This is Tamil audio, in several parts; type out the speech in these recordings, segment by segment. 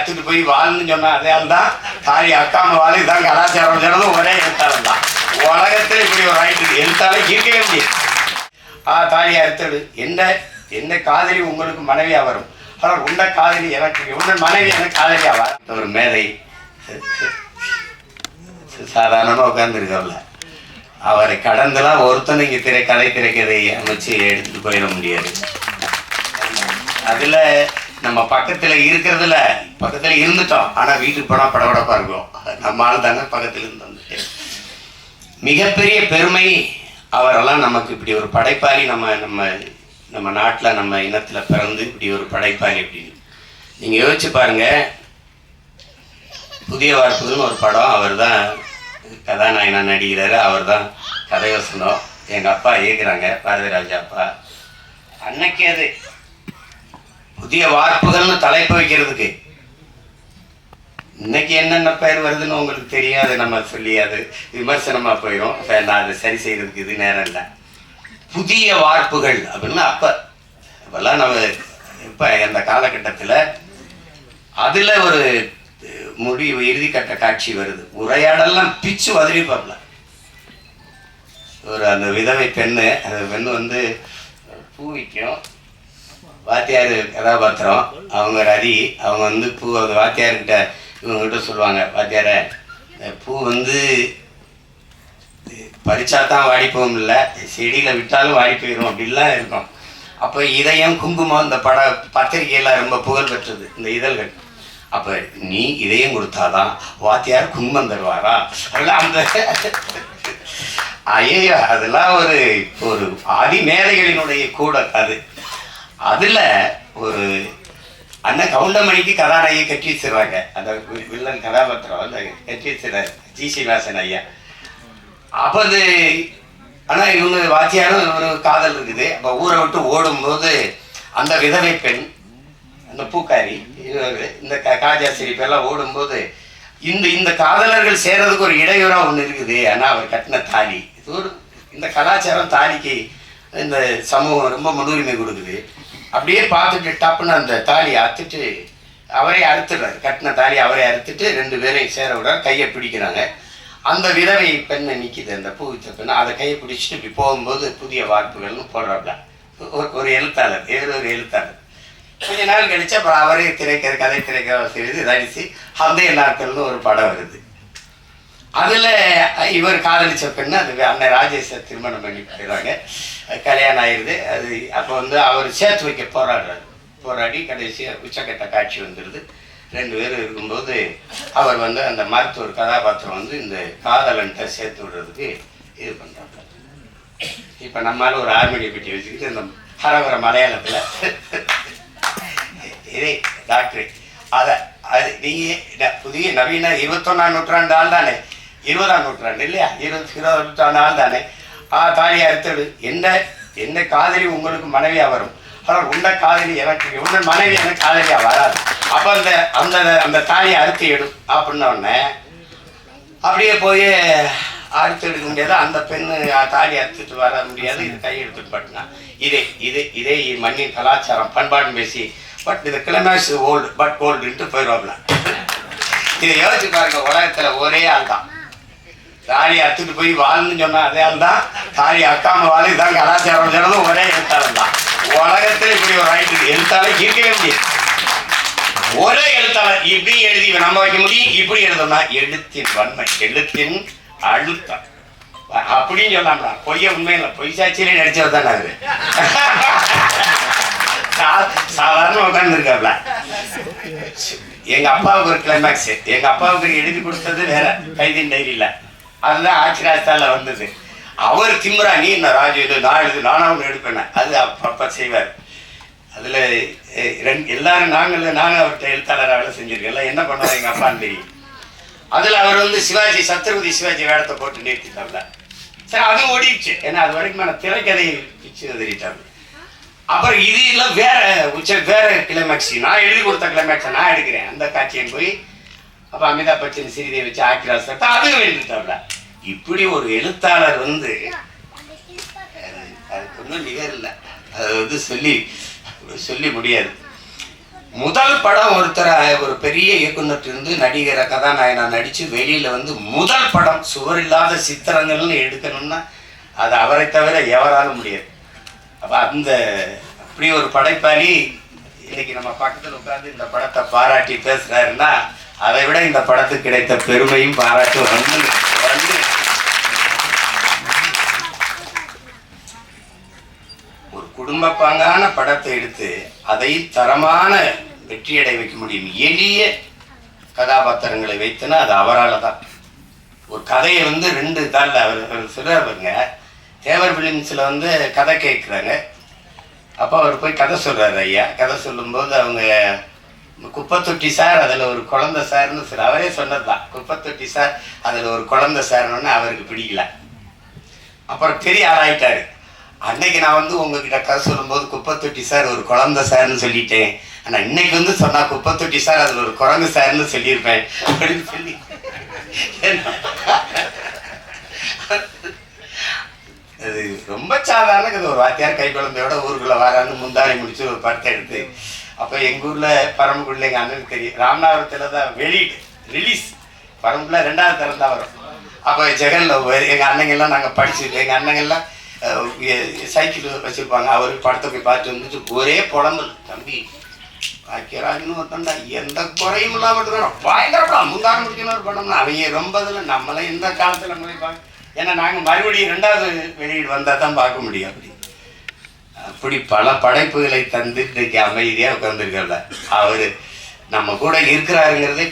அத்துட்டு போய் வாழ்னு சொன்னா அதே தான் தாய் அக்கான வாழ் இதான் கலாச்சாரம் சொன்னதும் ஒரே எழுத்தாளர் தான் உலகத்துல இப்படி ஒரு ஆயிட்டு எழுத்தாலும் இருக்கவே முடியாது. ஆ தாலி அறுத்தடு. என்ன? என்ன காதலி உங்களுக்கு மனைவியா வரும்? ஆனால் உன்ன காதலி எனக்கு உன்ன மனைவி எனக்கு காதலியாக வரும் ஒரு மேதை. சாதாரணமாக உட்காந்துருக்கல அவரை கடந்துலாம் ஒருத்தன் இங்கே திரை கதை திரைக்கதை அமைச்சு எடுத்துட்டு போயிட முடியாது. அதில் நம்ம பக்கத்துல இருக்கிறதுல பக்கத்துல இருந்துட்டோம். ஆனா வீட்டுக்கு போனா படபடப்பா இருக்கும். நம்ம ஆள் தாங்க பக்கத்துல இருந்து வந்துட்டு. மிகப்பெரிய பெருமை அவரெல்லாம் நமக்கு இப்படி ஒரு படைப்பாளி நம்ம நம்ம நம்ம நாட்டில் நம்ம இனத்துல பிறந்து இப்படி ஒரு படைப்பாளி அப்படின்னு நீங்க யோசிச்சு பாருங்க. புதிய வார்ப்புகள்னு ஒரு படம் அவர் தான் கதாநாயகனா நடிகிறாரு அவர் தான் கதை வசனம். எங்கள் அப்பா இயக்குறாங்க. பாரதிராஜா அப்பா. அன்னைக்கு அது புதிய வார்ப்புகள்னு தலைப்பு வைக்கிறதுக்கு. இன்னைக்கு என்னென்ன பெயர் வருதுன்னு உங்களுக்கு தெரியும் நம்ம சொல்லி அது விமர்சனமா போயிடும் நான் அதை சரி செய்யறதுக்கு இது நேரம் இல்லை. புதிய வார்ப்புகள் அப்படின்னு அப்ப இப்பெல்லாம் நம்ம இப்ப அந்த காலகட்டத்தில் அதுல ஒரு முடிவு இறுதிக்கட்ட காட்சி வருது. உரையாடலாம் பிச்சு வதறிப்பாப்ல. ஒரு அந்த விதவை பெண்ணு அந்த பெண்ணு வந்து பூ விற்கும். வாத்தியார் கதாபாத்திரம். அவங்க ரதி அவங்க வந்து பூ அந்த வாத்தியார்கிட்ட இவங்ககிட்ட சொல்லுவாங்க வாத்தியார பூ வந்து பறிச்சா தான் வாடி போகும் இல்லை செடியில் விட்டாலும் வாடி போயிடும் அப்படிலாம் இருக்கும். அப்போ இதயம் குங்குமம் இந்த பட பத்திரிகையெல்லாம் ரொம்ப புகழ் பெற்றது இந்த இதழ்கள். அப்போ நீ இதயம் கொடுத்தாதான் வாத்தியார் குங்குமம் தருவாரா? அதெல்லாம் அந்த ஐயோ அதெல்லாம் ஒரு ஒரு ஆதி மேதைகளினுடைய கூட அது. அதுல ஒரு அண்ணன் கவுண்டமணிக்கு கதாநாயகி கட்டி வச்சிடுறாங்க அந்த வில்லன் கதாபாத்திரம் அந்த கட்டி வச்சிடுறாரு ஜி சீனிவாசன் ஐயா. அப்போ அது ஆனால் இவங்க வாத்தியாரும் ஒரு காதல் இருக்குது. அப்போ ஊரை விட்டு ஓடும்போது அந்த விதவை பெண் அந்த பூக்காரி இந்த க- பேர்லாம் ஓடும்போது இந்த இந்த காதலர்கள் சேர்றதுக்கு ஒரு இடையூறாக ஒன்று இருக்குது. ஆனால் அவர் கட்டின தாலி. இது ஒரு இந்த கலாச்சாரம் தாலிக்கு இந்த சமூகம் ரொம்ப முன்னுரிமை கொடுக்குது. அப்படியே பார்த்துட்டு டப்புன்னு அந்த தாலியை அறுத்துட்டு அவரே அறுத்துடுறாரு. கட்டின தாலி அவரே அறுத்துட்டு ரெண்டு பேரையும் சேர விடுறாரு. கையை பிடிக்கிறாங்க. அந்த விதவை பெண்ணை நிற்கிது அந்த பூவித்த பெண்ணை அதை கையை பிடிச்சிட்டு இப்படி போகும்போது புதிய வார்ப்புகள்னு போடுறாப்ல. ஒரு ஒரு எழுத்தாளர் வேறு ஒரு எழுத்தாளர். கொஞ்ச நாள் கழிச்சு அப்புறம் அவரே திரைக்கிற கதை திரைக்கிற செய்து நடிச்சு அந்த நாட்கள்னு ஒரு படம் வருது. அதில் இவர் காதலிச்ச பெண்ணு அது அண்ணன் ராஜேஷை திருமணம் பண்ணி போயிடுறாங்க கல்யாணம் ஆயிடுது அது அப்போ வந்து அவர் சேர்த்து வைக்க போராடுறாரு. போராடி கடைசியாக உச்சக்கட்ட காட்சி வந்துடுது ரெண்டு பேரும் இருக்கும்போது அவர் வந்து அந்த மருத்துவர் கதாபாத்திரம் வந்து இந்த காதலன்ட்ட சேர்த்து விடுறதுக்கு இது பண்ணுறாங்க இப்போ நம்மளால் ஒரு ஆர்மடி பெட்டி வச்சுக்கிட்டு இந்த ஹரவர மலையாளத்தில் இதே டாக்டர். அதை அது நீங்கள் புதிய நவீன இருபத்தொன்னாம் நூற்றாண்டு ஆள் தானே இருபதாம் நூற்றாண்டு இல்லையா? இருபத்தி இருபதாம் நூற்றாண்டு ஆள் தானே. ஆ தாலி அறுத்தது என்ன? என்ன காதலி உங்களுக்கு மனைவியாக வரும்? ஆனால் உன்ன காதலி எனக்கு உன்ன மனைவி எனக்கு காதலியாக வராது. அப்போ அந்த அந்த அந்த தாலியை அறுத்து எடும் அப்படின்னோடனே அப்படியே போய் அறுத்து எடுக்க முடியாது. அந்த பெண்ணு தாலி அறுத்துட்டு வர முடியாது. இது கை எடுத்துட்டு பட்டுனா. இதே இதே இதே மண்ணின் கலாச்சாரம். பண்பாடும் பேசி. பட் இது கிளமேஸ் ஓல்டு பட் ஓல்டுன்ட்டு போயிடுவாப்ல இதை யோசிச்சு பாருங்க உலகத்தில் ஒரே ஆள் தான் தாலி அத்துட்டு போய் வாழ்னு சொன்னா அதே தான் தாலி அக்காம வாழ் இதான் கலாச்சாரம் சொன்னதும் ஒரே எழுத்தாளர் தான் உலகத்துல இப்படி ஒரு ஆயிட்டு எழுத்தாளர் இருக்கவே முடியாது. ஒரே எழுத்தாளர் இப்படி எழுதி நம்ம வைக்க முடியும். இப்படி எழுதணும்னா எழுத்தின் வன்மை எழுத்தின் அழுத்தம். அப்படின்னு சொல்லாம்டா பொய்ய உண்மையில பொய் சாட்சியிலே நடிச்சவர் தான் அவரு. சா- சாதாரண உட்கார்ந்து எங்க அப்பாவுக்கு ஒரு கிளைமேக்ஸ் எங்க அப்பாவுக்கு எழுதி கொடுத்தது வேற. கைதின் டைரியில. அதுதான் ஆட்சிராஜால வந்தது. அவர் திமுறா நீ என்ன ராஜு இது நான் எழுது நானாக ஒன்று எடுப்பேன் அது அப்பப்போ செய்வார். அதில் ரெண்டு எல்லாரும் நாங்கள் நானும் அவர்கிட்ட எழுத்தாளராக வேலை செஞ்சுருக்கேன் எல்லாம் என்ன பண்ணுவார் எங்கள் அப்பான்னு தெரியும். அதில் அவர் வந்து சிவாஜி சத்ரபதி சிவாஜி வேடத்தை போட்டு நிறுத்திட்டாப்ல. சரி அதுவும் ஓடிடுச்சு. ஏன்னா அது வரைக்கும் நான் திரைக்கதையை பிச்சு எழுதிட்டாங்க அப்புறம் இது எல்லாம் வேற உச்ச வேற கிளைமேக்ஸ் நான் எழுதி கொடுத்த கிளைமேக்ஸை நான் எடுக்கிறேன். அந்த காட்சியை போய் அப்போ அமிதாப் பச்சன் சிறிதை வச்சு ஆக்கிராஸ் தட்டா அதுவும் எழுதிட்டாப்ல இப்படி ஒரு எழுத்தாளர் வந்து அதுக்கு ஒன்றும் நிகர் இல்லை. அது வந்து சொல்லி சொல்லி முடியாது. முதல் படம் ஒருத்தர் ஒரு பெரிய இயக்குனர் நடிகரை கதாநாயகனா நடித்து வெளியில் வந்து முதல் படம் சுவர் இல்லாத சித்திரங்கள்னு எடுக்கணும்னா அது அவரை தவிர எவராலும் முடியாது. அப்போ அந்த அப்படி ஒரு படைப்பாளி இன்னைக்கு நம்ம பக்கத்தில் உட்காந்து இந்த படத்தை பாராட்டி பேசுகிறாருன்னா அதை விட இந்த படத்துக்கு கிடைத்த பெருமையும் பாராட்டும். வந்து ஒரு குடும்ப பாங்கான படத்தை எடுத்து அதை தரமான வெற்றியடை வைக்க முடியும். எளிய கதாபாத்திரங்களை வைத்தனா அது அவரால் தான் ஒரு கதையை வந்து ரெண்டு தாளில் அவர் அவர் பாருங்க. தேவர் பிலிம்ஸில் வந்து கதை கேட்குறாங்க. அப்போ அவர் போய் கதை சொல்கிறார் ஐயா. கதை சொல்லும்போது அவங்க குப்பத்தொட்டி சார் அதில் ஒரு குழந்தை சார்னு சார் அவரே சொன்னது தான் குப்பத்தொட்டி சார் அதில் ஒரு குழந்தை சார்னு அவருக்கு பிடிக்கல. அப்புறம் பெரிய ஆளாயிட்டார். அன்னைக்கு நான் வந்து உங்ககிட்ட கதை சொல்லும்போது குப்பத்தொட்டி சார் ஒரு குழந்தை சார்னு சொல்லிட்டேன். ஆனால் இன்னைக்கு வந்து சொன்னால் குப்பத்தொட்டி சார் அதில் ஒரு குரங்கு சார்னு சொல்லியிருப்பேன். அப்படின்னு சொல்லி. அது ரொம்ப சாதாரண ஒரு வாத்தியார் கை குழந்தையோட ஊருக்குள்ள வரான்னு முந்தானை முடிச்சு ஒரு படத்தை எடுத்து அப்போ எங்கள் ஊரில் பரமக்குடியில் எங்க அண்ணனுக்கு தெரியும். ராமநாதபுரத்துல தான் வெளியீடு ரிலீஸ் பரமக்குடியில் ரெண்டாவது தரம் தான் வரும். அப்போ ஜெகன்ல ஒரு- எங்க அண்ணங்கள்லாம் நாங்கள் படிச்சுட்டு எங்க அண்ணங்கள்லாம் சைக்கிள் வச்சுருப்பாங்க. அவர் படத்தை போய் பார்த்து வந்துட்டு ஒரே புலம்பல். தம்பி பாக்கியராஜ்னு ஒருத்தன்டா. எந்த குறையும் இல்லாம இருக்கிறான். பயங்கர படம். முந்தாரம் முடிக்கணும் ஒரு படம்னா அவங்க ரொம்ப இதில் நம்மளே இந்த காலத்தில் போய் பார்க்க ஏன்னா நாங்கள் மறுபடியும் ரெண்டாவது வெளியீடு வந்தால் தான் பார்க்க முடியும். அப்படி அப்படி பல படைப்புகளை தந்து இன்றைக்கு அமைதியாக உட்கார்ந்துருக்கல. அவர் நம்ம கூட இருக்கிறாருங்கிறதே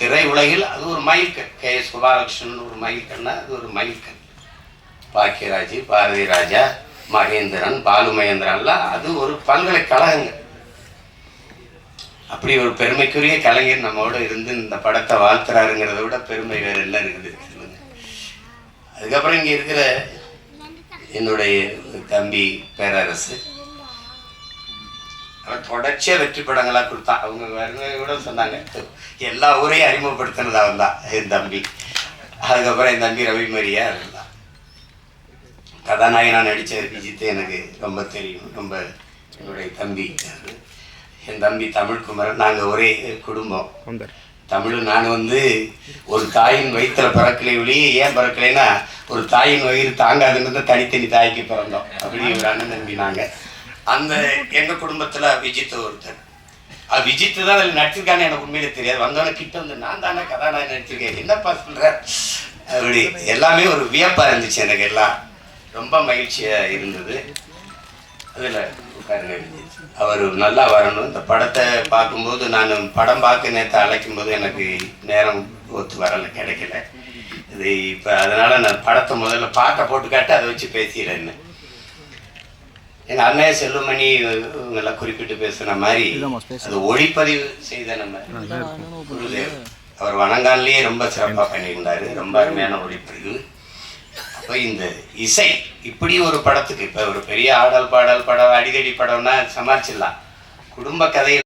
திரை உலகில் அது ஒரு மயில்கண் கே. எஸ். கோபாலகிருஷ்ணன் ஒரு மயில்கண்ணா அது ஒரு மயில்கண் பாக்கியராஜ் பாரதி ராஜா மகேந்திரன் பாலு மகேந்திரன்லாம் அது ஒரு பல்கலைக்கழகங்கள். அப்படி ஒரு பெருமைக்குரிய கலைஞர் நம்மோட இருந்து இந்த படத்தை வாழ்த்துறாருங்கிறத விட பெருமை வேறு என்ன இருக்குது சொல்லுங்க. அதுக்கப்புறம் இங்கே இருக்கிற என்னுடைய தம்பி பேரரசு அவன் தொடர்ச்சியா வெற்றி படங்களா கொடுத்தான். அவங்க வருங்க கூட சொன்னாங்க எல்லா ஊரையும் அறிமுகப்படுத்தினது அவன் தான் என் தம்பி. அதுக்கப்புறம் என் தம்பி ரவி மரியா இருந்தான். கதாநாயகனா நடிச்ச விஜித் எனக்கு ரொம்ப தெரியும் ரொம்ப என்னுடைய தம்பி. என் தம்பி தமிழ்குமரன் நாங்கள் ஒரே குடும்பம். தமிழ் நான் வந்து ஒரு தாயின் வயிற்றுல பிறக்கலை ஒழிய ஏன் பிறக்கலைன்னா ஒரு தாயின் வயிறு தாங்காதுன்னு தனித்தனி தாய்க்கு பிறந்தோம். அப்படி ஒரு அண்ணன் தம்பி நாங்க. அந்த எங்கள் குடும்பத்தில் விஜித் ஒருத்தர். அது விஜித் தான் அதில் நடிச்சிருக்கான்னு எனக்கு உண்மையிலே தெரியாது. வந்தவன கிட்ட வந்து நான் தானே கதாநாயகன் நடிச்சிருக்கேன். என்னப்பா சொல்கிறார் அப்படி எல்லாமே ஒரு வியப்பாக இருந்துச்சு எனக்கு எல்லாம். ரொம்ப மகிழ்ச்சியாக இருந்தது. அதில் உட்காருங்க அவர் நல்லா வரணும். இந்த படத்தை பார்க்கும்போது நான் படம் பார்க்க நேற்று அழைக்கும் போது எனக்கு நேரம் ஒத்து வரல கிடைக்கல. இது இப்போ அதனால நான் படத்தை முதல்ல பாட்டை போட்டு காட்டு அதை வச்சு பேசிடுறேன்னு. எங்கள் அண்ணன் செல்வமணி இவங்கெல்லாம் குறிப்பிட்டு பேசுன மாதிரி அது ஒளிப்பதிவு செய்த நம்ம குருதேவ். அவர் வணங்கான்லேயே ரொம்ப சிறப்பாக பண்ணியிருந்தாரு. ரொம்ப அருமையான ஒளிப்பதிவு. அப்போ இந்த இசை இப்படி ஒரு படத்துக்கு இப்போ ஒரு பெரிய ஆடல் பாடல் படம் அடிதடி படம்னா சமாளிச்சிடலாம். குடும்ப கதையை